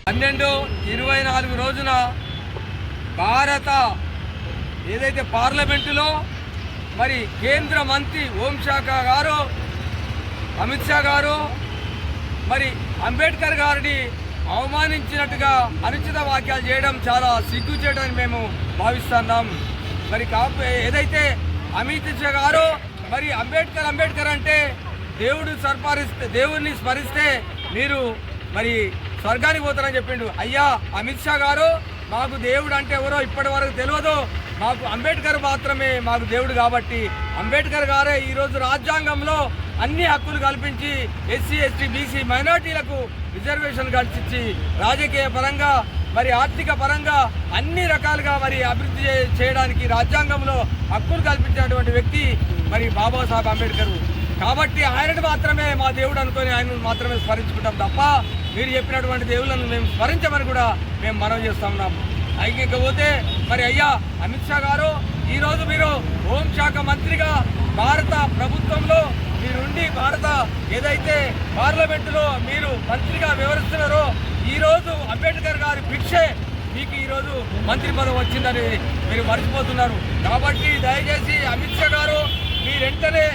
పన్నెండు ఇరవై నాలుగు రోజున భారత ఏదైతే పార్లమెంటులో మరి కేంద్ర మంత్రి హోంశాఖ గారు అమిత్ షా గారు మరి అంబేద్కర్ గారిని అవమానించినట్టుగా అనుచిత వాక్యాలు చేయడం చాలా సిగ్గు చేయడానికి మేము భావిస్తున్నాం. మరి కాపు ఏదైతే అమిత్ షా గారు మరి అంబేద్కర్ అంబేద్కర్ అంటే దేవుడు సర్పరిస్తే దేవుడిని స్మరిస్తే మీరు మరి స్వర్గానికి పోతారని చెప్పిండు. అయ్యా అమిత్ షా గారు మాకు దేవుడు అంటే ఎవరో ఇప్పటి వరకు తెలియదు. మాకు అంబేద్కర్ మాత్రమే మాకు దేవుడు కాబట్టి అంబేద్కర్ గారే ఈరోజు రాజ్యాంగంలో అన్ని హక్కులు కల్పించి ఎస్సీ ఎస్టీ బీసీ మైనార్టీలకు రిజర్వేషన్ కల్పించి రాజకీయ పరంగా మరి ఆర్థిక పరంగా అన్ని రకాలుగా మరి అభివృద్ధి చేయడానికి రాజ్యాంగంలో హక్కులు కల్పించినటువంటి వ్యక్తి మరి బాబాసాహెబ్ అంబేద్కర్. కాబట్టి ఆయనను మాత్రమే మా దేవుడు అనుకొని ఆయనను మాత్రమే స్మరించుకుంటాం తప్ప మీరు చెప్పినటువంటి దేవుళ్ళను మేము స్మరించమని కూడా మేము మనవి చేస్తా అయికపోతే మరి అయ్యా అమిత్ షా గారు ఈరోజు మీరు హోంశాఖ మంత్రిగా భారత ప్రభుత్వంలో మీరుండి భారత ఏదైతే పార్లమెంటులో మీరు మంత్రిగా వివరిస్తున్నారో ఈరోజు అంబేద్కర్ గారి భిక్షే మీకు ఈరోజు మంత్రి పదవి వచ్చిందని మీరు మర్చిపోతున్నారు. కాబట్టి దయచేసి అమిత్ షా గారు మీరు వెంటనే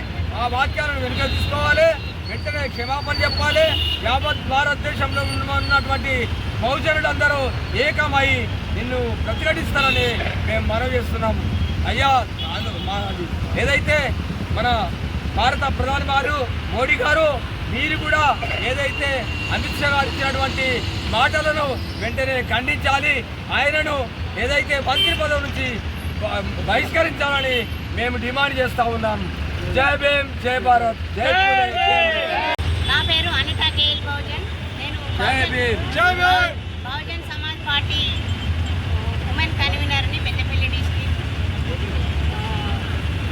ఆ వాక్యాలను వెనుక తీసుకోవాలి వెంటనే క్షమాపణ చెప్పాలి. యావత్ భారతదేశంలో ఉన్నటువంటి బహుజనులందరూ ఏకమై నిన్ను ప్రతిఘటిస్తారని మేము మనవి చేస్తున్నాం. అయ్యా ఏదైతే మన భారత ప్రధాని గారు మోడీ గారు మీరు కూడా ఏదైతే అమిత్ షా గారు ఇచ్చినటువంటి మాటలను వెంటనే ఖండించాలి. ఆయనను ఏదైతే మంత్రి పదవి నుంచి బహిష్కరించాలని మేము డిమాండ్ చేస్తా ఉన్నాం. జై భీమ్ జై భారత్. జై జై. నా పేరు అనిత కేఎల్ బహుజన్ నేను జై బహుజన్- భీమ్. బహుజన్ సమాజ్ పార్టీ ఉమెన్ కన్వీనర్ని పెద్దపల్లి డిస్ట్రిక్ట్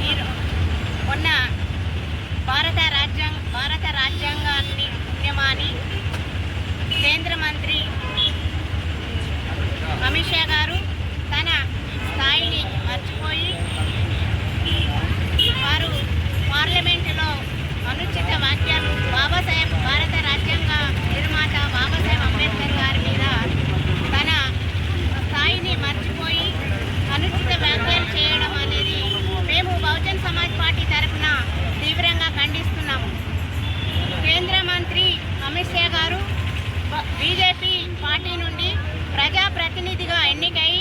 మీరు మొన్న భారత రాజ్యాంగ భారత రాజ్యాంగాన్ని ఉద్యమాన్ని కేంద్ర మంత్రి అమిత్ షా గారు తన స్థాయిని మర్చిపోయి వారు పార్లమెంటులో అనుచిత వాక్యాలు బాబాసాహెబ్ భారత రాజ్యాంగ నిర్మాత బాబాసాహెబ్ అంబేద్కర్ గారి మీద తన స్థాయిని మర్చిపోయి అనుచిత వ్యాఖ్యలు చేయడం అనేది మేము బహుజన్ సమాజ్ పార్టీ తరఫున తీవ్రంగా ఖండిస్తున్నాము. కేంద్ర మంత్రి అమిత్ షా గారు బ- బీజేపీ పార్టీ నుండి ప్రజాప్రతినిధిగా ఎన్నికై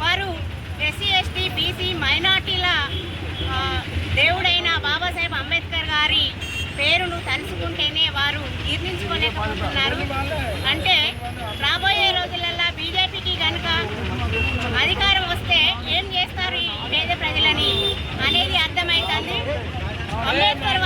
వారు ఎస్సీ ఎస్టీ బీసీ మైనార్టీల దేవుడైన బాబాసాహెబ్ అంబేద్కర్ గారి పేరును తలుచుకుంటేనే వారు జీర్ణించుకోలేకపోతున్నారు అంబేద్కర్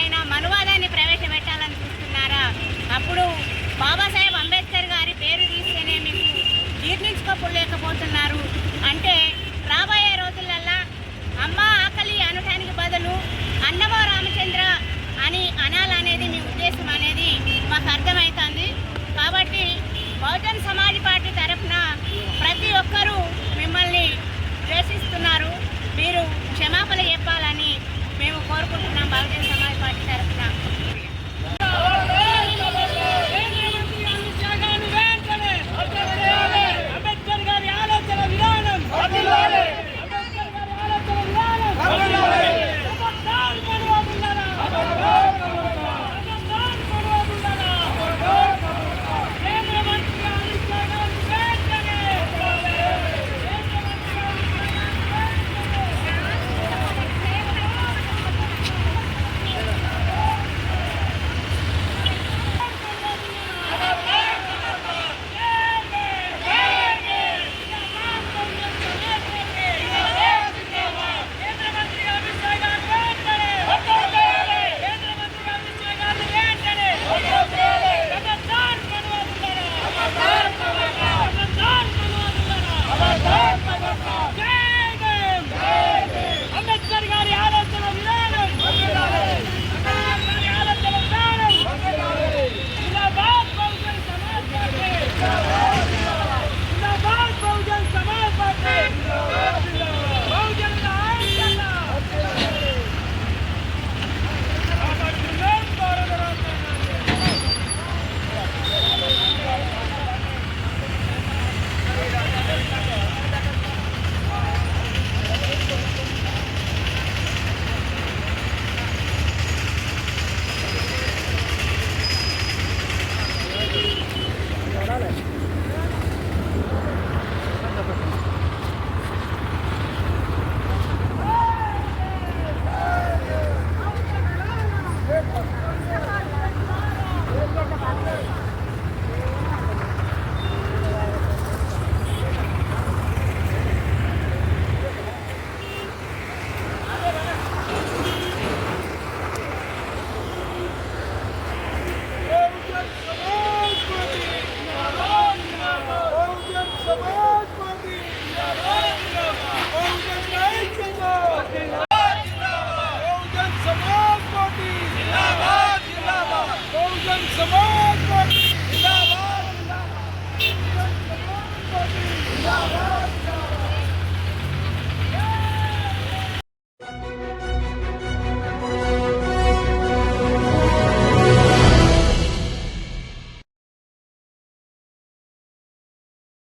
సంస్కృతి అయిన మనువాదాన్ని